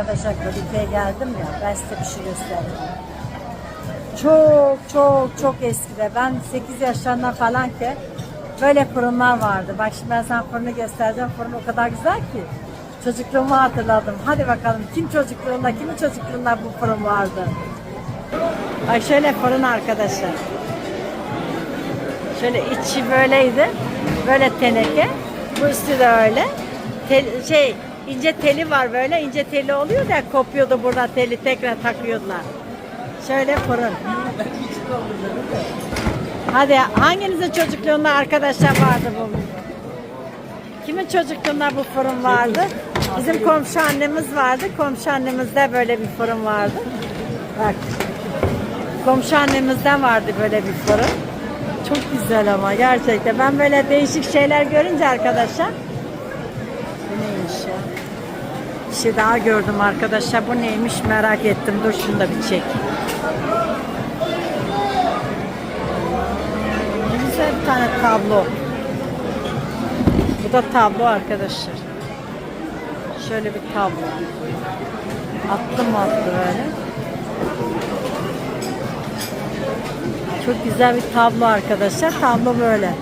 Arkadaşlar Kadıköy'e geldim ya ben size bir şey göstereyim. Çok çok çok eskide ben 8 yaşlarında falan ki böyle fırınlar vardı. Bak şimdi ben sana fırını göstereceğim. Fırın o kadar güzel ki. Çocukluğumu hatırladım. Hadi bakalım kim çocukluğunda, kimin çocukluğunda bu fırın vardı? Bak şöyle fırın arkadaşlar. Şöyle içi böyleydi. Böyle teneke. Bu üstü de öyle. Tel, şey ince teli var böyle. ince teli oluyor da kopuyordu burada teli tekrar takıyordular. Şöyle fırın. Hadi hanginizin çocukluğunda arkadaşlar vardı bu? Kimin çocukluğunda bu fırın vardı? Bizim komşu annemiz vardı. Komşu annemizde böyle bir fırın vardı. Bak. Komşu annemizden vardı böyle bir fırın. Çok güzel ama gerçekten. Ben böyle değişik şeyler görünce arkadaşlar. Neymiş ya? Bir şey daha gördüm arkadaşlar. Bu neymiş merak ettim. Dur şunu da bir çek. Güzel bir tane tablo. Bu da tablo arkadaşlar. Şöyle bir tablo. Attım attı böyle. Çok güzel bir tablo arkadaşlar. Tablo böyle.